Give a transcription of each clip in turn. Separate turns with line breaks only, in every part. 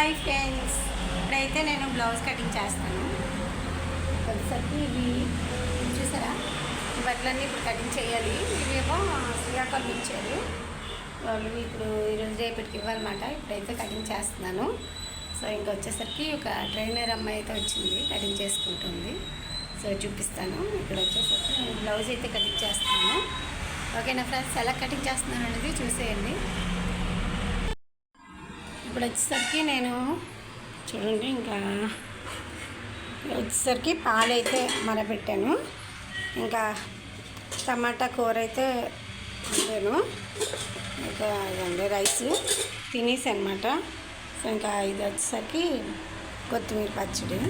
Hi friends. ఇప్పుడైతే నేను blouse cutting చేస్తాను. వచ్చేసరికి ఇవి చూసారా? బట్టలన్నీ ఇప్పుడు కటింగ్ చేయాలి. ఇవేమో శ్రీకాకుళం ఇచ్చారు. వాళ్ళు ఇప్పుడు ఈరోజు రేపటికి ఇవ్వాలన్నమాట. ఇప్పుడైతే కటింగ్ చేస్తున్నాను. సో ఇంకా వచ్చేసరికి ఒక ట్రైనర్ అమ్మాయి అయితే వచ్చింది కటింగ్ చేసుకుంటుంది. సో చూపిస్తాను. ఇక్కడ వచ్చేసరికి నేను బ్లౌజ్ అయితే కటింగ్ చేస్తున్నాను. ఓకేనా ఫ్రెండ్స్? ఎలా కటింగ్ చేస్తున్నాను అనేది చూసేయండి. ఇప్పుడు వచ్చేసరికి నేను చూడండి ఇంకా వచ్చేసరికి పాలు అయితే మరబెట్టాను. ఇంకా టమాటా కూర అయితే వండాను. ఇంకా ఇదండి రైస్. తినేసి అనమాట సో ఇంకా ఇది వచ్చేసరికి కొత్తిమీర పచ్చడి.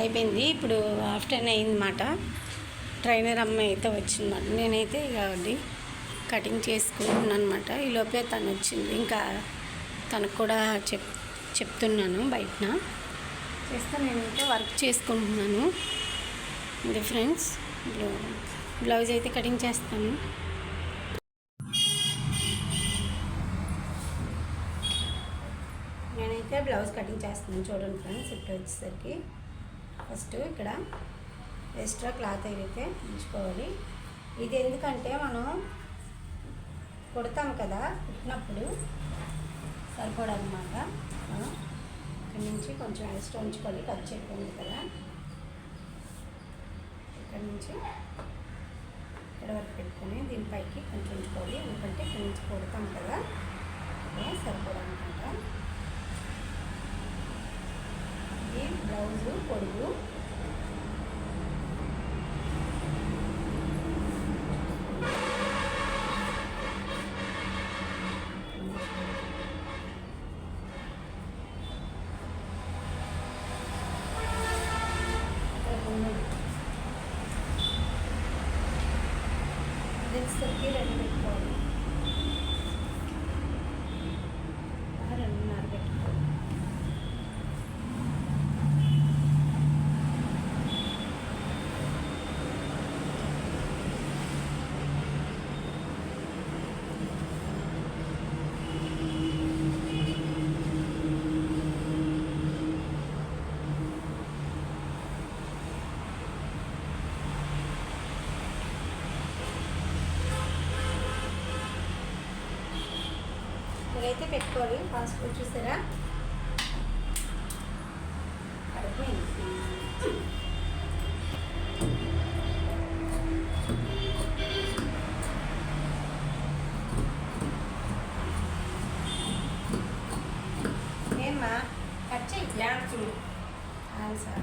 అయిపోయింది. ఇప్పుడు ఆఫ్టర్నూన్ అయిందన్నమాట ట్రైనర్ అమ్మాయి అయితే వచ్చిందన్నమాట నేనైతే ఇక కటింగ్ చేసుకుంటున్నాను అనమాట ఈ లోపే తను వచ్చింది ఇంకా తనకు కూడా చెప్ చెప్తున్నాను బయటన. చేస్తే నేనైతే వర్క్ చేసుకుంటున్నాను. ఇది ఫ్రెండ్స్ బ్లౌజ్ అయితే కటింగ్ చేస్తాను. నేనైతే బ్లౌజ్ కటింగ్ చేస్తున్నాను చూడండి ఫ్రెండ్స్ ఇప్పుడు వచ్చేసరికి ఫస్ట్ ఇక్కడ ఎక్స్ట్రా క్లాత్ అయితే ఉంచుకోవాలి. ఇది ఎందుకంటే మనం కుడతాం కదా కుట్టినప్పుడు సరిపడనమాట. మనం ఇక్కడ నుంచి కొంచెం రెస్ట్ ఉంచుకోవాలి కట్ చేయకుండా కదా. ఇక్కడ నుంచి ఇక్కడ వరకు పెట్టుకొని దీనిపైకి కొంచెం ఉంచుకోవాలి. ఎందుకంటే ఇక్కడ నుంచి కొడతాం కదా. అలా సరిపడనమాట. ఇది బ్లౌజు పొడుగు మీరైతే పెట్టుకోవాలి. పాస్పోర్ట్ చూసారా? ఏమ్మా? కట్ చెయ్యి.
చూడు
అవును సార్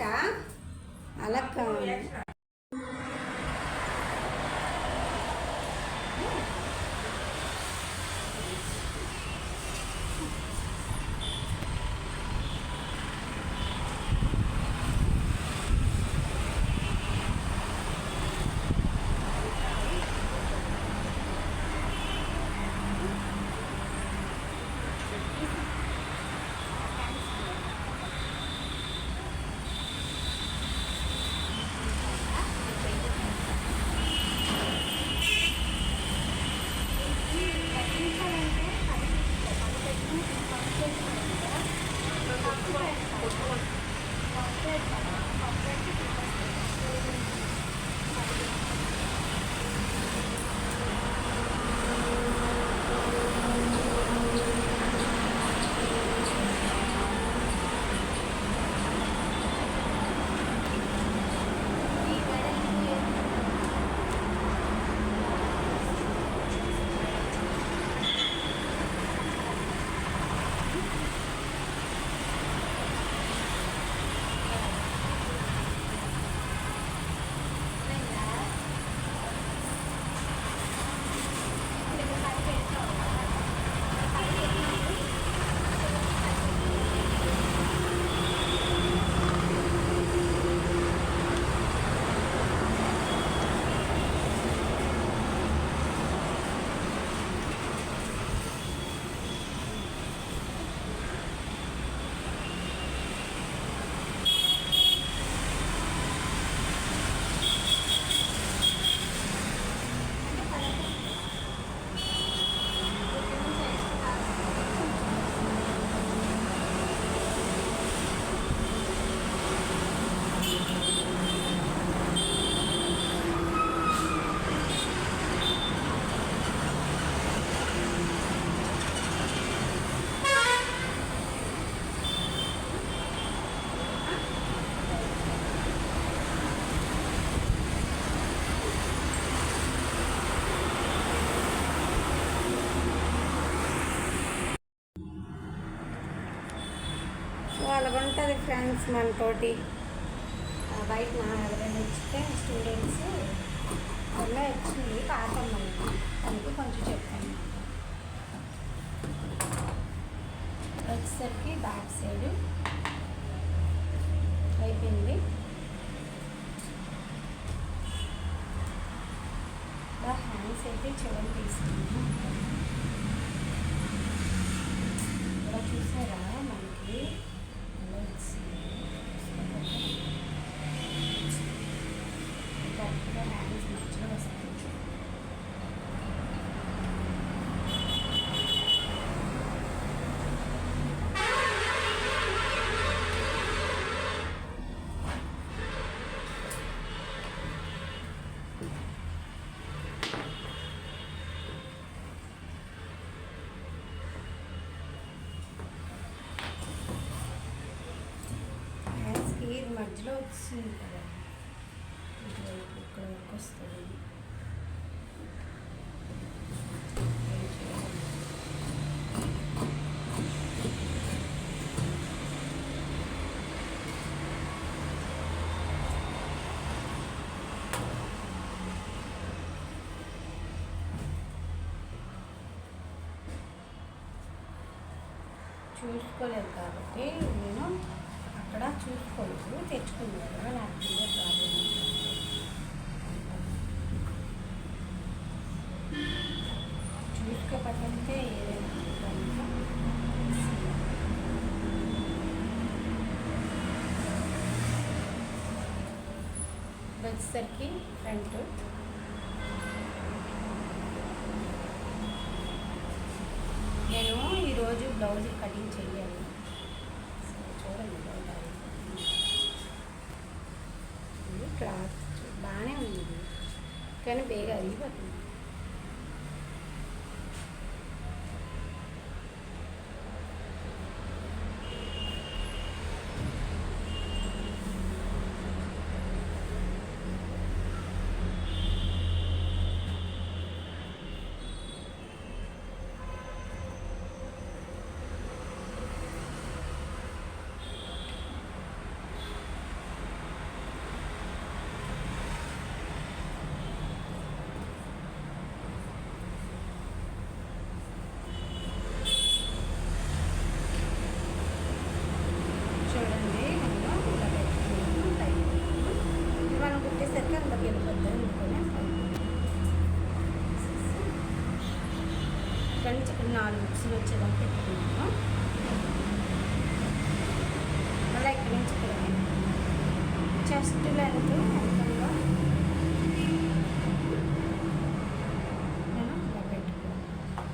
ఎక్స్ట్రాకా అలా ఫ్రెండ్స్ మనతోటి బయట నా ఎవరైనా ఇచ్చితే స్టూడెంట్స్ వల్ల వచ్చింది పాపం అందుకు కొంచెం చెప్పాను వచ్చేసరికి బ్యాక్ సైడ్ అయిపోయింది. హ్యాండ్స్ అయితే చివరి తీసుకున్నాను. ఇలా చూసారా మనకి? మధ్యలో వచ్చింది కదా. ఇటువైపు ఇక్కడ వరకు వస్తుంది. చూసుకోలేదు కాబట్టి నేను కూడా చూసుకోవచ్చు తెచ్చుకున్నాను. లేకపోతే ప్రాబ్లం చూసుకోకపోతే ఏదైనా వచ్చేసరికి ఫ్రంట్ నేను ఈరోజు బ్లౌజ్ కటింగ్ చేయాలి കഴിക്കാനും വേഗം അരി నాలుగు వచ్చేదాకా పెట్టుకున్నాను మళ్ళీ ఇక్కడి నుంచి ఇక్కడ చెస్ట్ లెంత్ ఎంతంగా నేను ఇలా పెట్టుకున్నాను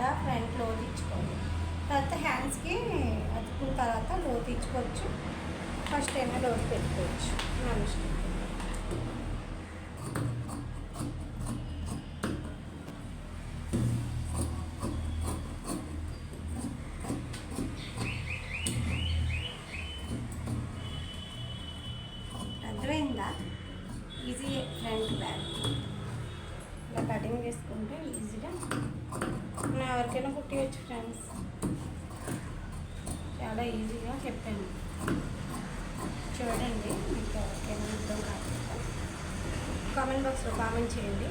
ఇలా ఫ్రంట్లో ఇచ్చుకోవాలి తర్వాత హ్యాండ్స్కి అతుకున్న తర్వాత లో తీర్చుకోవచ్చు ఫస్ట్ ఏమో లోతు పెట్టుకోవచ్చు. మన ఇష్టం మనం ఎవరికైనా కుట్టియచ్చు ఫ్రెండ్స్ చాలా ఈజీగా చెప్పాను. చూడండి మీకు ఎవరికైనా అర్థం కాకపోతే కామెంట్ బాక్స్లో కామెంట్ చేయండి.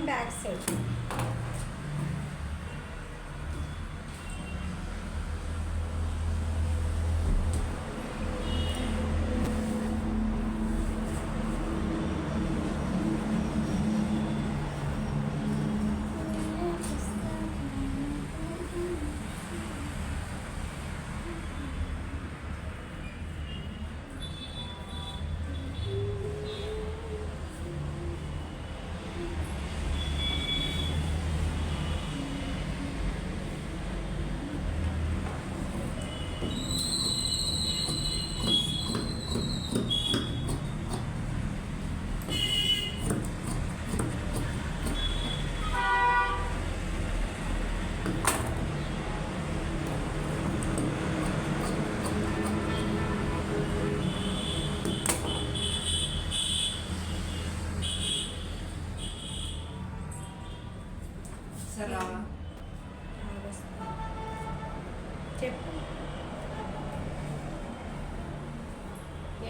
ఇదేమో బ్యాక్ సైడ్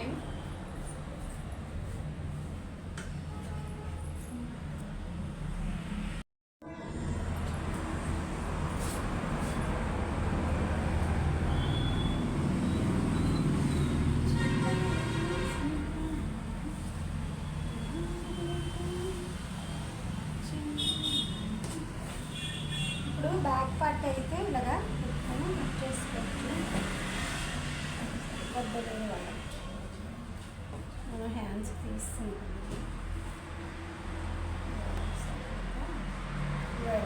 ఏం ఇప్పుడు బ్యాక్ పార్ట్ అయితే ఇలాగా చేసుకోవచ్చు. పెద్దది other hands, please. Right,